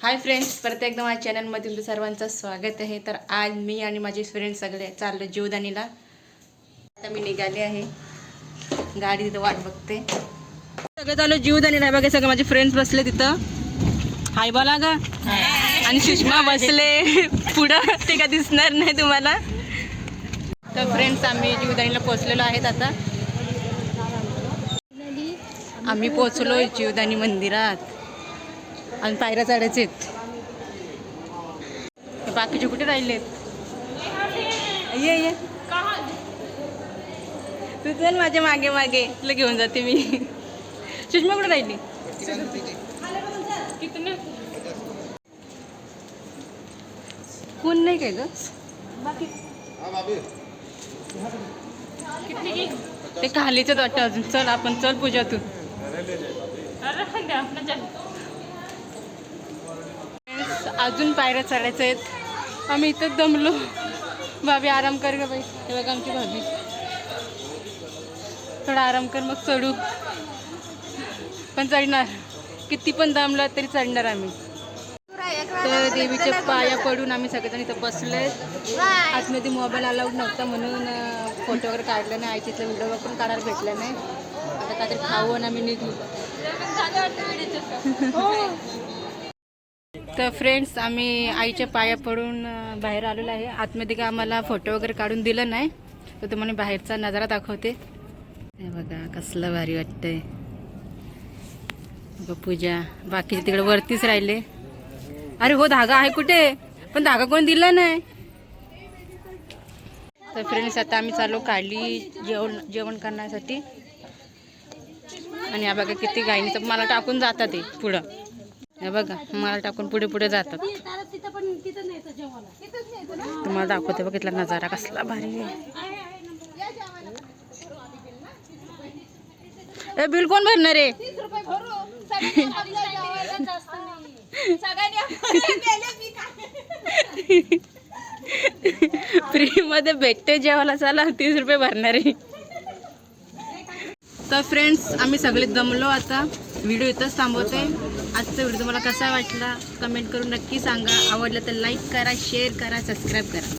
Hi friends परत एकदा माझ्या चॅनलमध्ये तुमचं सर्वांचं स्वागत आहे. तर आज मी आणि माझे फ्रेंड सगळे चाललो जीवदानीला. आता मी निघाले आहे. गाडी तिथं वाट बघते. सगळं चालू जीवदानीला. आहे बघा सगळे माझे फ्रेंड्स बसले तिथं. हाय बोला गा. आणि सुषमा बसले. पुढं ते का दिसणार नाही तुम्हाला. तर फ्रेंड्स आम्ही जीवदानीला पोचलेलो आहेत आता. आम्ही पोचलो जीवदानी मंदिरात. आणि पायऱ्या चढायचे बाकीचे कुठे राहिलेत ये ये. तू चल माझ्या मागे मागे. तुला घेऊन जाते मी. सुषमा कुठे राहिली? कोण नाही काय ग? ते खालीच वाटतं अजून. चल आपण चल पूजा तू अजून पायऱ्या चढायच्या आहेत. आम्ही इथंच दमलो. भाभी आराम कर ग बाई. हे बघा आमची भाभी. थोडा आराम कर मग चढू. पण चढणार. किती पण दमला तरी चढणार आम्ही. तर देवीच्या पाया पडून आम्ही सगळेजण इथं बसले आतमध्ये मोबाईल अलाउड नव्हता म्हणून फोटो वगैरे काढला नाही. आईच्या इथला व्हिडिओ पण काढायला भेटला नाही. आता काहीतरी खाऊ आणि आम्ही निघू. हो. तर फ्रेंड्स आम्ही आईच्या पाया पडून बाहेर आलेलो आहे. आतमध्ये का आम्हाला फोटो वगैरे काढून दिलं नाही. तर तुम्हाला बाहेरचा नजारा दाखवते. हे बघा कसलं भारी वाटतंय. बघा पूजा बाकीचे तिकडे वरतीच राहिले. अरे हो धागा आहे कुठे? पण धागा कोण दिला नाही. तर फ्रेंड्स आता आम्ही चालू काढली जेवण जेवण करण्यासाठी. आणि या बघा किती गायनीचं मला टाकून जातात ते पुढं. हे बघा माल टाकून पुढे पुढे जातात. तुम्हाला दाखवते बघितला नजारा कसला भारी आहे. बिल कोण भरणार आहे? फ्री मध्ये भेटते जेवायला चला तीस रुपये भरणार आहे. तर फ्रेंड्स आम्ही सगळे दमलो आता. व्हिडिओ इथंच थांबवते. आजचा व्हिडिओ तुम्हाला कसा वाटला? कमेंट करून नक्की सांगा. आवडलं तर लाईक करा शेअर करा सबस्क्राईब करा.